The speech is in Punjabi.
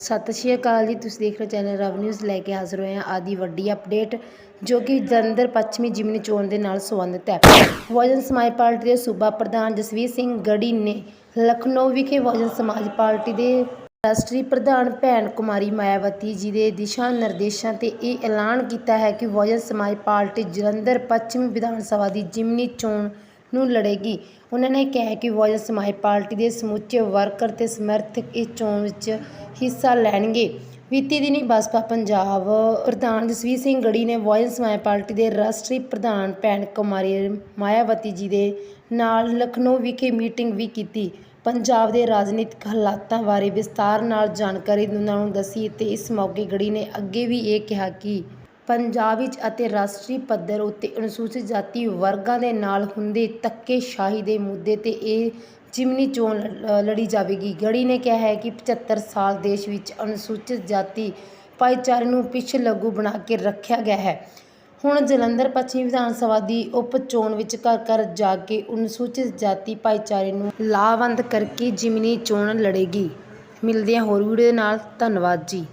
ਸਤਿ ਸ਼੍ਰੀ ਅਕਾਲ ਜੀ, ਤੁਸੀਂ ਦੇਖ ਰਹੇ ਹੋ ਚੈਨਲ ਰਵ ਨਿਊਜ਼ ਲੈ ਕੇ ਹਾਜ਼ਰ ਹੋਏ ਹਾਂ। ਆਦੀ ਵੱਡੀ ਅਪਡੇਟ ਜੋ ਕਿ ਜਲੰਧਰ ਪੱਛਮੀ ਜਿਮਨੀ ਚੋਣ ਦੇ ਨਾਲ ਸੰਬੰਧਿਤ ਹੈ। ਵਜਨ ਸਮਾਜ ਪਾਰਟੀ ਦੇ ਸੂਬਾ ਪ੍ਰਧਾਨ ਜਸਵੀਰ ਸਿੰਘ ਗੜੀ ਨੇ ਲਖਨਊ ਵਿਖੇ ਵਜਨ ਸਮਾਜ ਪਾਰਟੀ ਦੇ ਰਾਸ਼ਟਰੀ ਪ੍ਰਧਾਨ ਭੈਣ ਕੁਮਾਰੀ ਮਾਇਆਵਤੀ ਜੀ ਦੇ ਦਿਸ਼ਾ ਨਿਰਦੇਸ਼ਾਂ ਤੇ ਇਹ ਐਲਾਨ ਕੀਤਾ ਹੈ ਕਿ ਵਜਨ ਸਮਾਜ ਪਾਰਟੀ ਜਲੰਧਰ ਪੱਛਮੀ ਵਿਧਾਨ ਸਭਾ ਦੀ ਜਿਮਨੀ ਚੋਣ ਨੂੰ ਲੜੇਗੀ। ਉਹਨਾਂ ਨੇ ਕਿਹਾ ਕਿ ਬਹੁਜਨ ਸਮਾਜ ਪਾਰਟੀ ਦੇ ਸਮੁੱਚੇ ਵਰਕਰ ਤੇ ਸਮਰਥਕ ਇਸ ਚੋਣ ਵਿੱਚ ਹਿੱਸਾ ਲੈਣਗੇ। ਬੀਤੀ ਦਿਨੀ ਬਸਪਾ ਪੰਜਾਬ ਪ੍ਰਧਾਨ ਜਸਵੀਰ ਸਿੰਘ ਗੜੀ ਨੇ ਬਹੁਜਨ ਸਮਾਜ ਪਾਰਟੀ ਦੇ ਰਾਸ਼ਟਰੀ ਪ੍ਰਧਾਨ ਭੈਣ ਕੁਮਾਰੀ ਮਾਇਆਵਤੀ ਜੀ ਦੇ ਨਾਲ ਲਖਨਊ ਵਿਖੇ ਮੀਟਿੰਗ ਵੀ ਕੀਤੀ। ਪੰਜਾਬ ਦੇ ਰਾਜਨੀਤਿਕ ਹਾਲਾਤਾਂ ਬਾਰੇ ਵਿਸਤਾਰ ਨਾਲ ਜਾਣਕਾਰੀ ਉਹਨਾਂ ਨੂੰ ਦੱਸੀ ਤੇ ਇਸ ਮੌਕੇ ਗੜੀ ਨੇ ਅੱਗੇ ਵੀ ਇਹ ਕਿਹਾ ਕਿ ਪੰਜਾਬ ਵਿੱਚ ਅਤੇ ਰਾਸ਼ਟਰੀ ਪੱਧਰ ਉੱਤੇ ਅਨੁਸੂਚਿਤ ਜਾਤੀ ਵਰਗਾਂ ਦੇ ਨਾਲ ਹੁੰਦੇ ਧੱਕੇਸ਼ਾਹੀ ਦੇ ਮੁੱਦੇ ਤੇ ਇਹ ਜਿਮਨੀ ਚੋਣ ਲ- ਲੜੀ ਜਾਵੇਗੀ। ਗੜੀ ਨੇ ਕਿਹਾ ਹੈ ਕਿ 75 ਸਾਲ ਦੇਸ਼ ਵਿੱਚ ਅਨੁਸੂਚਿਤ ਜਾਤੀ ਭਾਈਚਾਰੇ ਨੂੰ ਪਿਛਲੱਗੂ ਬਣਾ ਕੇ ਰੱਖਿਆ ਗਿਆ ਹੈ। ਹੁਣ ਜਲੰਧਰ ਪੱਛਮੀ ਵਿਧਾਨ ਸਭਾ ਦੀ ਉਪ ਚੋਣ ਵਿੱਚ ਘਰ ਘਰ ਜਾ ਕੇ ਅਨੁਸੂਚਿਤ ਜਾਤੀ ਭਾਈਚਾਰੇ ਨੂੰ ਲਾਭਵੰਦ ਕਰਕੇ ਜਿਮਨੀ ਚੋਣ ਲੜੇਗੀ। ਮਿਲਦੇ ਹਾਂ ਹੋਰ ਵੀਡੀਓ ਨਾਲ ਧੰਨਵਾਦ ਜੀ।